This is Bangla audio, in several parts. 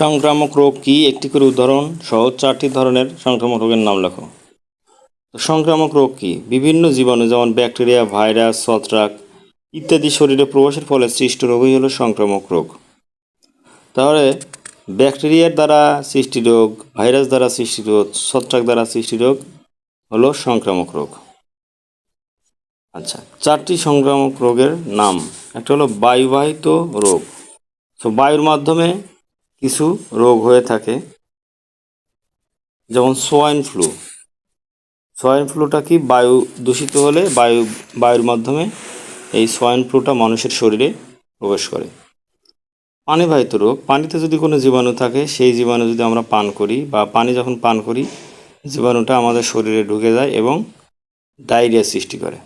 সংক্রামক রোগ কি? একটি করে উদাহরণ সহ চারটি ধরনের সংক্রামক রোগের নাম লেখো। সংক্রামক রোগ কি? বিভিন্ন জীবাণু যেমন ব্যাকটেরিয়া, ভাইরাস, ছত্রাক ইত্যাদি শরীরে প্রবেশের ফলে সৃষ্ট রোগই হলো সংক্রামক রোগ। তাহলে ব্যাকটেরিয়ার দ্বারা সৃষ্টি রোগ, ভাইরাস দ্বারা সৃষ্টি রোগ, ছত্রাক দ্বারা সৃষ্টি রোগ হলো সংক্রামক রোগ। আচ্ছা চারটি সংক্রামক রোগের নাম। একটা হলো বায়ুবাহিত রোগ। তো বায়ুর মাধ্যমে কিছু রোগ হয়ে থাকে, যেমন সোয়াইন ফ্লু সোয়াইন ফ্লুটা কি বায়ু দূষিত হলে বায়ু, বায়ুর মাধ্যমে এই সোয়াইন ফ্লুটা মানুষের শরীরে প্রবেশ করে। পানিবাহিত রোগ, পানিতে যদি কোনো জীবাণু থাকে, সেই জীবাণু যদি আমরা পান করি বা পানি যখন পান করি, জীবাণুটা আমাদের শরীরে ঢুকে যায় এবং ডায়রিয়া সৃষ্টি করে।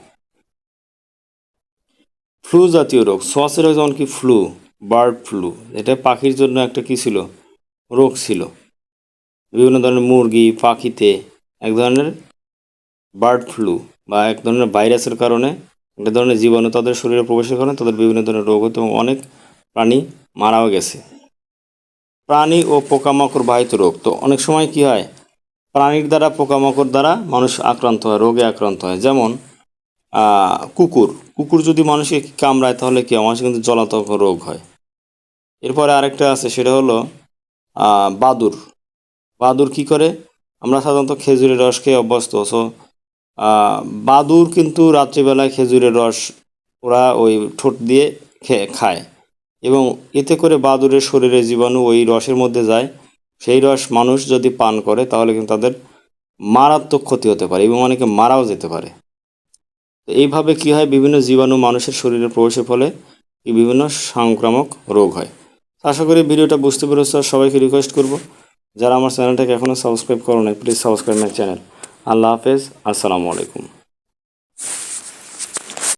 ফ্লু জাতীয় রোগ শ্বাসের রোগ যেমন কি ফ্লু বার্ড ফ্লু। এটা পাখির জন্য একটা কী ছিল? রোগ ছিল। বিভিন্ন ধরনের মুরগি, পাখিতে এক ধরনের বার্ড ফ্লু বা এক ধরনের ভাইরাসের কারণে একটা ধরনের জীবাণু তাদের শরীরে প্রবেশের কারণে তাদের বিভিন্ন ধরনের রোগ হতো এবং অনেক প্রাণী মারাও গেছে। প্রাণী ও পোকামাকড় বাহিত রোগ। তো অনেক সময় কি হয়? প্রাণীর দ্বারা, পোকামাকড় দ্বারা মানুষ আক্রান্ত হয়, রোগে আক্রান্ত হয়। যেমন কুকুর। কুকুর যদি মানুষকে কামড়ায়, তাহলে কি? মানুষের কিন্তু জলাতঙ্ক রোগ হয়। এরপরে আরেকটা আছে, সেটা হলো বাদুর। বাদুর কি করে? আমরা সাধারণত খেজুরের রস খেয়ে অভ্যস্ত। সো বাদুর কিন্তু রাত্রিবেলায় খেজুরের রস ওরা ওই ঠোঁট দিয়ে খেয়ে, খায়। এবং এতে করে বাদুরের শরীরে জীবাণু ওই রসের মধ্যে যায়। সেই রস মানুষ যদি পান করে, তাহলে কিন্তু তাদের মারাত্মক ক্ষতি হতে পারে। এবং অনেকে মারাও যেতে পারে। তো এইভাবে কি হয়? বিভিন্ন জীবাণু মানুষের শরীরে প্রবেশের ফলে বিভিন্ন সংক্রামক রোগ হয়। আশা করি ভিডিওটা বুঝতে পেরেছ। সবাইকে রিকোয়েস্ট করব, যারা আমার চ্যানেলটাকে এখনও সাবস্ক্রাইব করো নাই প্লিজ সাবস্ক্রাইব মাই চ্যানেল আল্লাহ হাফেজ, আসসালামু আলাইকুম।